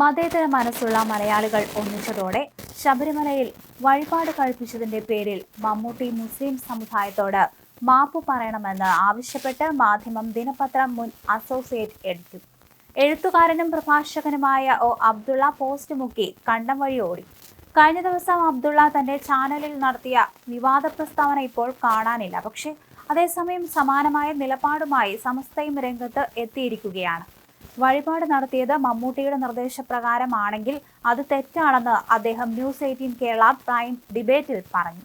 മതേതര മനസ്സുള്ള മലയാളികൾ ഒന്നിച്ചതോടെ ശബരിമലയിൽ വഴിപാട് കഴിപ്പിച്ചതിന്റെ പേരിൽ മമ്മൂട്ടി മുസ്ലിം സമുദായത്തോട് മാപ്പു പറയണമെന്ന് ആവശ്യപ്പെട്ട് മാധ്യമം ദിനപത്രം മുൻ അസോസിയേറ്റ് എഡിറ്റർ എഴുത്തുകാരനും പ്രഭാഷകനുമായ ഒ അബ്ദുള്ള പോസ്റ്റ് മുക്കി കണ്ടം വഴി ഓടി. കഴിഞ്ഞ ദിവസം അബ്ദുള്ള തന്റെ ചാനലിൽ നടത്തിയ വിവാദ പ്രസ്താവന ഇപ്പോൾ കാണാനില്ല. പക്ഷേ അതേസമയം സമാനമായ നിലപാടുമായി സമസ്തയും രംഗത്ത് എത്തിയിരിക്കുകയാണ്. വഴിപാട് നടത്തിയത് മമ്മൂട്ടിയുടെ നിർദ്ദേശപ്രകാരമാണെങ്കിൽ അത് തെറ്റാണെന്ന് അദ്ദേഹം ന്യൂസ് എയ്റ്റീൻ കേരള പ്രൈം ഡിബേറ്റിൽ പറഞ്ഞു.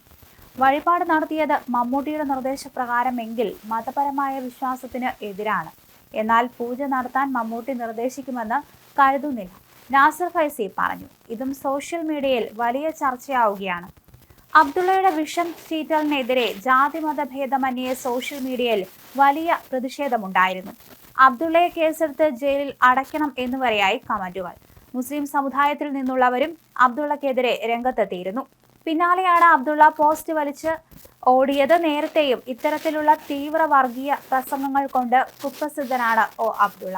വഴിപാട് നടത്തിയത് മമ്മൂട്ടിയുടെ നിർദ്ദേശപ്രകാരമെങ്കിൽ മതപരമായ വിശ്വാസത്തിന് എതിരാണ്. എന്നാൽ പൂജ നടത്താൻ മമ്മൂട്ടി നിർദ്ദേശിക്കുമെന്ന് കരുതുന്നില്ല. നാസർ ഫൈസി പറഞ്ഞു. ഇതും സോഷ്യൽ മീഡിയയിൽ വലിയ ചർച്ചയാവുകയാണ്. അബ്ദുള്ളയുടെ വിഷം ചീറ്റലിനെതിരെ ജാതിമത ഭേദമന്യേ സോഷ്യൽ മീഡിയയിൽ വലിയ പ്രതിഷേധമുണ്ടായിരുന്നു. അബ്ദുള്ളയെ കേസെടുത്ത് ജയിലിൽ അടയ്ക്കണം എന്നുവരെയായി കമന്റുകൾ. മുസ്ലിം സമുദായത്തിൽ നിന്നുള്ളവരും അബ്ദുള്ളക്കെതിരെ രംഗത്തെത്തിയിരുന്നു. പിന്നാലെയാണ് അബ്ദുള്ള പോസ്റ്റ് വലിച്ച് ഓടിയത്. നേരത്തെയും ഇത്തരത്തിലുള്ള തീവ്ര വർഗീയ പ്രസംഗങ്ങൾ കൊണ്ട് കുപ്രസിദ്ധനാണ് ഒ അബ്ദുള്ള.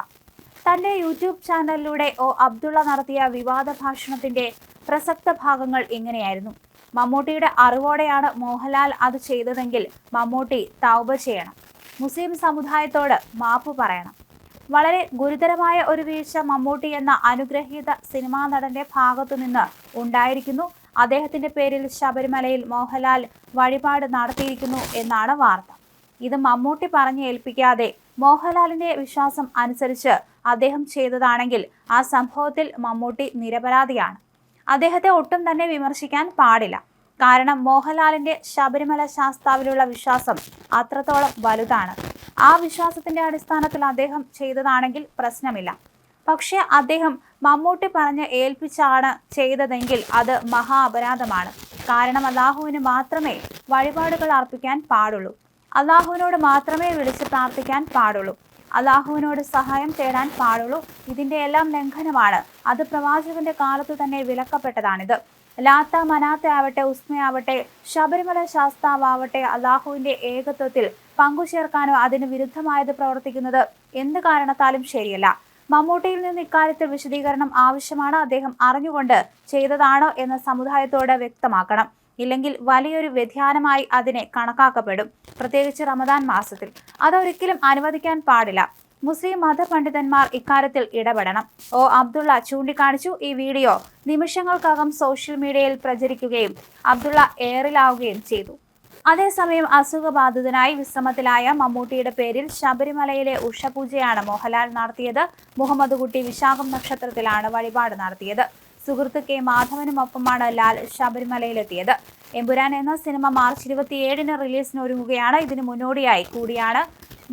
തന്റെ യൂട്യൂബ് ചാനലിലൂടെ ഒ അബ്ദുള്ള നടത്തിയ വിവാദ ഭാഷണത്തിന്റെ പ്രസക്ത ഭാഗങ്ങൾ ഇങ്ങനെയായിരുന്നു. മമ്മൂട്ടിയുടെ അറിവോടെയാണ് മോഹൻലാൽ അത് ചെയ്തതെങ്കിൽ മമ്മൂട്ടി തൗബ ചെയ്യണം. മുസ്ലിം സമുദായത്തോട് മാപ്പ് പറയണം. വളരെ ഗുരുതരമായ ഒരു വീഴ്ച മമ്മൂട്ടി എന്ന അനുഗ്രഹീത സിനിമാ നടന്റെ ഭാഗത്തു നിന്ന് ഉണ്ടായിരിക്കുന്നു. അദ്ദേഹത്തിന്റെ പേരിൽ ശബരിമലയിൽ മോഹൻലാൽ വഴിപാട് നടത്തിയിരിക്കുന്നു എന്നാണ് വാർത്ത. ഇത് മമ്മൂട്ടി പറഞ്ഞ് ഏൽപ്പിക്കാതെ മോഹൻലാലിന്റെ വിശ്വാസം അനുസരിച്ച് അദ്ദേഹം ചെയ്തതാണെങ്കിൽ ആ സംഭവത്തിൽ മമ്മൂട്ടി നിരപരാധിയാണ്. അദ്ദേഹത്തെ ഒട്ടും തന്നെ വിമർശിക്കാൻ പാടില്ല. കാരണം മോഹൻലാലിന്റെ ശബരിമല ശാസ്താവിലുള്ള വിശ്വാസം അത്രത്തോളം വലുതാണ്. ആ വിശ്വാസത്തിന്റെ അടിസ്ഥാനത്തിൽ അദ്ദേഹം ചെയ്തതാണെങ്കിൽ പ്രശ്നമില്ല. പക്ഷെ അദ്ദേഹം മമ്മൂട്ടി പറഞ്ഞ് ഏൽപ്പിച്ചാണ് ചെയ്തതെങ്കിൽ അത് മഹാ അപരാധമാണ്. കാരണം അള്ളാഹുവിന് മാത്രമേ വഴിപാടുകൾ അർപ്പിക്കാൻ പാടുള്ളൂ. അള്ളാഹുവിനോട് മാത്രമേ വിളിച്ച് പ്രാർത്ഥിക്കാൻ പാടുള്ളൂ. അള്ളാഹുവിനോട് സഹായം തേടാൻ പാടുള്ളൂ. ഇതിന്റെ എല്ലാം ലംഘനമാണ്. അത് പ്രവാചകന്റെ കാലത്ത് തന്നെ വിലക്കപ്പെട്ടതാണിത്. ലാത്ത മനാത്ത ആവട്ടെ ഉസ്മയാവട്ടെ ശബരിമല ശാസ്താവാവട്ടെ അള്ളാഹുവിന്റെ ഏകത്വത്തിൽ പങ്കുചേർക്കാനോ അതിന് വിരുദ്ധമായത് പ്രവർത്തിക്കുന്നത് എന്ത് കാരണത്താലും ശരിയല്ല. മമ്മൂട്ടിയിൽ നിന്ന് ഇക്കാര്യത്തിൽ വിശദീകരണം ആവശ്യമാണ്. അദ്ദേഹം അറിഞ്ഞുകൊണ്ട് ചെയ്തതാണോ എന്ന് സമുദായത്തോട് വ്യക്തമാക്കണം. ഇല്ലെങ്കിൽ വലിയൊരു വ്യതിയാനമായി അതിനെ കണക്കാക്കപ്പെടും. പ്രത്യേകിച്ച് റമദാൻ മാസത്തിൽ. അതൊരിക്കലും അനുവദിക്കാൻ പാടില്ല. മുസ്ലിം മതപണ്ഡിതന്മാർ ഇക്കാര്യത്തിൽ ഇടപെടണം. ഒ. അബ്ദുള്ള ചൂണ്ടിക്കാണിച്ചു ഈ വീഡിയോ. നിമിഷങ്ങൾക്കകം സോഷ്യൽ മീഡിയയിൽ പ്രചരിക്കുകയും അബ്ദുള്ള എയറിലാവുകയും ചെയ്തു. അതേസമയം അസുഖബാധിതനായി വിശ്രമത്തിലായ മമ്മൂട്ടിയുടെ പേരിൽ ശബരിമലയിലെ ഉഷപൂജയാണ് മോഹൻലാൽ നടത്തിയത്. മുഹമ്മദ് കുട്ടി വിശാഖം നക്ഷത്രത്തിലാണ് വഴിപാട് നടത്തിയത്. സുഹൃത്ത് കെ. മാധവനുമൊപ്പമാണ് ലാൽ ശബരിമലയിലെത്തിയത്. എമ്പുരാൻ എന്ന സിനിമ മാർച്ച് ഇരുപത്തിയേഴിന് റിലീസിന് ഒരുങ്ങുകയാണ് ഇതിനു മുന്നോടിയായി കൂടിയാണ്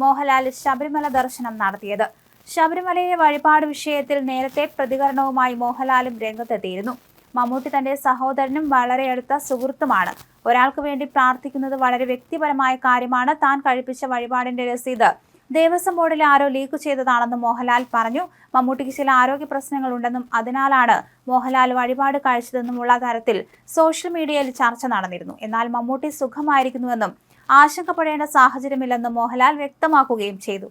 മോഹൻലാൽ ശബരിമല ദർശനം നടത്തിയത്. ശബരിമലയിലെ വഴിപാട് വിഷയത്തിൽ നേരത്തെ പ്രതികരണവുമായി മോഹൻലാലും രംഗത്തെത്തിയിരുന്നു. മമ്മൂട്ടി തന്റെ സഹോദരനും വളരെ അടുത്ത സുഹൃത്തുമാണ്. ഒരാൾക്ക് വേണ്ടി പ്രാർത്ഥിക്കുന്നത് വളരെ വ്യക്തിപരമായ കാര്യമാണ്. താൻ കഴിപ്പിച്ച വഴിപാടിന്റെ രസീത് ദേവസ്വം ബോർഡിൽ ആരോ ലീക്ക് ചെയ്തതാണെന്ന് മോഹൻലാൽ പറഞ്ഞു. മമ്മൂട്ടിക്ക് ചില ആരോഗ്യ പ്രശ്നങ്ങൾ ഉണ്ടെന്നും അതിനാലാണ് മോഹൻലാൽ വഴിപാട് കഴിച്ചതെന്നുമുള്ള തരത്തിൽ സോഷ്യൽ മീഡിയയിൽ ചർച്ച നടന്നിരുന്നു. എന്നാൽ മമ്മൂട്ടി സുഖമായിരിക്കുന്നുവെന്നും ആശങ്കപ്പെടേണ്ട സാഹചര്യമില്ലെന്ന് മോഹൻലാൽ വ്യക്തമാക്കുകയും ചെയ്തു